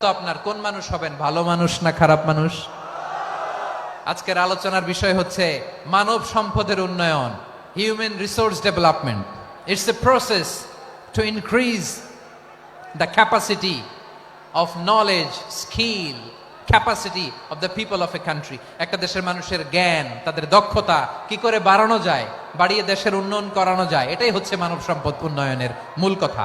তো আপনার কোন মানুষ হবেন? ভালো মানুষ না খারাপ মানুষ? আজকের আলোচনার বিষয় হচ্ছে মানব সম্পদের উন্নয়ন human resource development it's a process to increase the capacity of knowledge skill capacity of the people of a country একটা দেশের মানুষের জ্ঞান, তাদের দক্ষতা কি করে বাড়ানো যায়, বাড়িয়ে দেশের উন্নয়ন করানো যায়, এটাই হচ্ছে মানব সম্পদ উন্নয়নের মূল কথা।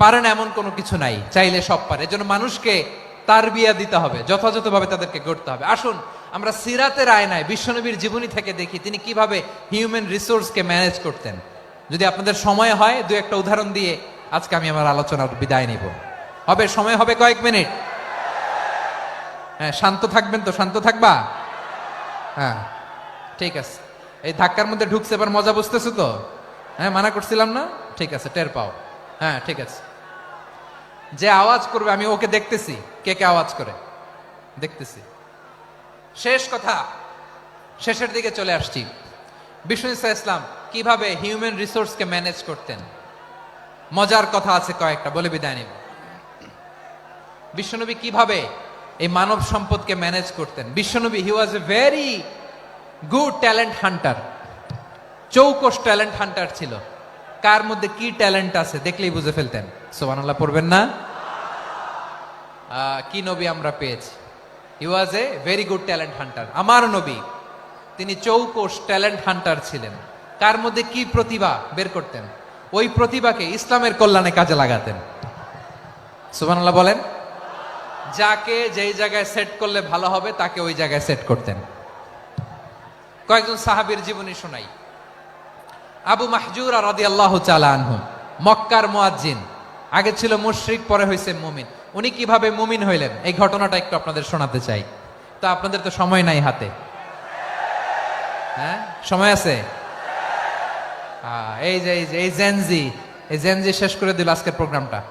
পারে না এমন কোনো কিছু নাই, চাইলে সব পারে। এজন্য মানুষকে তার বিয়া দিতে হবে, যথাযথভাবে তাদেরকে গড়তে হবে। আসুন, আমরা সিরাতের আয়নায়, বিশ্বনবীর জীবনী থেকে দেখি তিনি কীভাবে হিউম্যান রিসোর্সকে ম্যানেজ করতেন। যদি আপনাদের সময় হয়, দু একটা উদাহরণ দিয়ে আজকে আমি আমার আলোচনার বিদায় নিব। হবে, সময় হবে কয়েক মিনিট। হ্যাঁ শান্ত থাকবেন তো, শান্ত থাকবা? হ্যাঁ ঠিক আছে। এই ধাক্কার মধ্যে ঢুকছে, এবার মজা বুঝতেছো তো? হ্যাঁ মানা করছিলাম না? ঠিক আছে, টের পাও। হ্যাঁ ঠিক আছে। যে আওয়াজ করবে, আমি ওকে দেখতেছি। কে কে আওয়াজ করে? দেখতেছি। শেষ কথা, শেষের দিকে চলে আসছি। বিষ্ণু ইসা ইসলাম, কীভাবে হিউম্যান রিসোর্সকে ম্যানেজ করতেন? মজার কথা আছে কয়েকটা, বলে বিদায় নিব। বিশ্বনবী কীভাবে এই মানব সম্পদকে ম্যানেজ করতেন? বিশ্বনবী he was a very good talent hunter চৌকস talent hunter ছিল। কার মধ্যে কি ট্যালেন্ট আছে দেখলেই বুঝে ফেলতেন। সোবানাল্লাহ পড়বেন না? কি নবী আমরা পেয়েছি? He was a very good talent hunter আমার নবী, তিনি চৌকস ট্যালেন্ট হান্টার ছিলেন। কার মধ্যে কি প্রতিভা বের করতেন? ওই প্রতিভাকে ইসলামের কল্যাণে কাজে লাগাতেন। সুবহানাল্লাহ বলেন, যাকে যেই জায়গায় সেট করলে ভালো হবে, তাকে ওই জায়গায় সেট করতেন। কয়েকজন সাহাবীর জীবনী শোনাই। আবু মাহজুর রাদি আল্লাহ আনহু, মক্কার মুয়াজ্জিন। আগে ছিল মুশরিক, পরে হয়েছে মুমিন। উনি কীভাবে মুমিন হইলেন? এই ঘটনাটা একটু আপনাদের শোনাতে চাই। তো আপনাদের তো সময় নাই হাতে। হ্যাঁ? সময় আছে? এই যে এই যে, এই জেনজি এই জেনজি শেষ করে দিল আজকের প্রোগ্রামটা।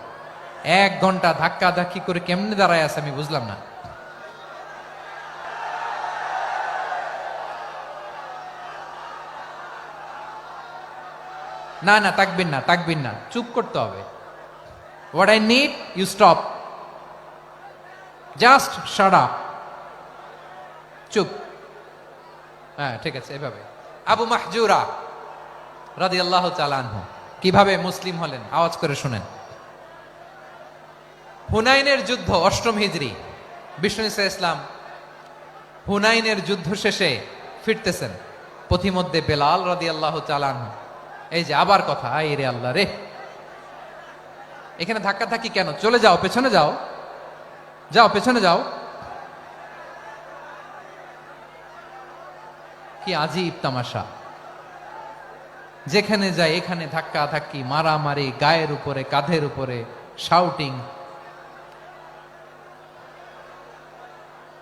এক ঘণ্টা ধাক্কা ধাক্কি করে কেমনে দাঁড়ায় আছে আমি বুঝলাম না। না না তাকবিন না তাকবিন না, চুপ করতে হবে। What I need you stop just up চুপ। হ্যাঁ ঠিক আছে, এভাবে। আবু মাহজুরা রাদি আল্লাহ চালানহু কীভাবে মুসলিম হলেন? আওয়াজ করে শুনেন। হুনাইনের যুদ্ধ, অষ্টম হিজরি, বিষ্ণু ইসলাম হুনাইনের যুদ্ধ শেষে ফিরতেছেন। পথিমধ্যে বেলাল রাদি আল্লাহ চালানহু এই যে আবার কথা আই রে আল্লাহ রে। এখানে ধাক্কা থাকি কেন? চলে যাও, পেছনে যাও। যাও, পেছনে যাও। কি আজীব তামাশা। যেখানে যায়, এখানে ধাক্কা ধাক্কি, মারামারি, গায়ের উপরে, কাঁধের উপরে শাউটিং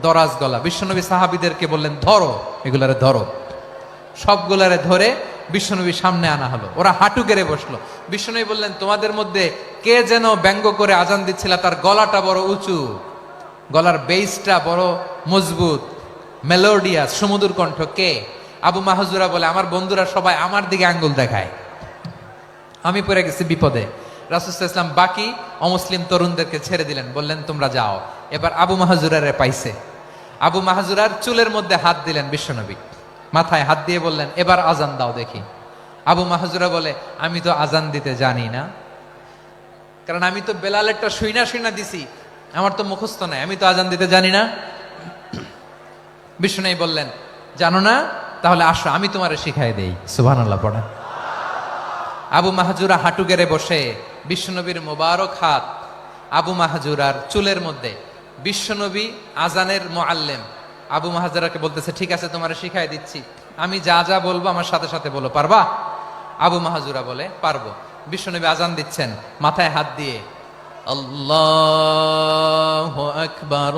দরাজ গলা। বিশ্বনবী সাহাবিদেরকে বললেন, ধরো। এগুলারে ধরো। সবগুলারে ধরে বিশ্বনবী সামনে আনা হলো। ওরা হাঁটু গেড়ে বসল। বিশ্বনবী বললেন, তোমাদের মধ্যে কে যেন ব্যঙ্গ করে আজান দিচ্ছিল, তার গলাটা বড় উঁচু। গলার বেসটা বড় মজবুত, মেলোডিয়াস সমুদ্র কণ্ঠ। কে? আবু মাহজুরা বলে, আমার বন্ধুরা সবাই আমার দিকে আঙ্গুল দেখায়। আমি পড়ে গেছি বিপদে। রাসুল ইসলাম বাকি অমুসলিম তরুণদেরকে ছেড়ে দিলেন। বললেন, তোমরা যাও। এবার আবু মাহজুরারে পাইছে। আবু মাহাজুরার চুলের মধ্যে হাত দিলেন বিশ্বনবী। মাথায় হাত দিয়ে বললেন এবার আজান দাও দেখি। আবু মাহাজুরা বলে আমি তো আজান দিতে জানি না। কারণ আমি তো বেলালেরটা শুইনা শুইনা দিছি। আমার তো মুখস্থ নাই। আমি তো আজান দিতে জানি না। বিষ্ণু বললেন জানো না? তাহলে আসো আমি তোমারে শিখাই দেই। আল্লাহ পড়া আবু মাহাজুরা হাঁটু গেড়ে বসে বিশ্বনবীর মোবারক হাত আবু মাহাজুরার চুলের মধ্যে বিশ্বনবী আজানের মোয়াল্লেম আবু মাহাজারাকে বলতেছে, ঠিক আছে, তোমার শিখাই দিচ্ছি। আমি যা যা বলব আমার সাথে সাথে বলো, পারবা? আবু মাহাজুরা বলে, পারব। বিশ্বনবী আজান দিচ্ছেন, মাথায় হাত দিয়ে, আল্লাহ আকবর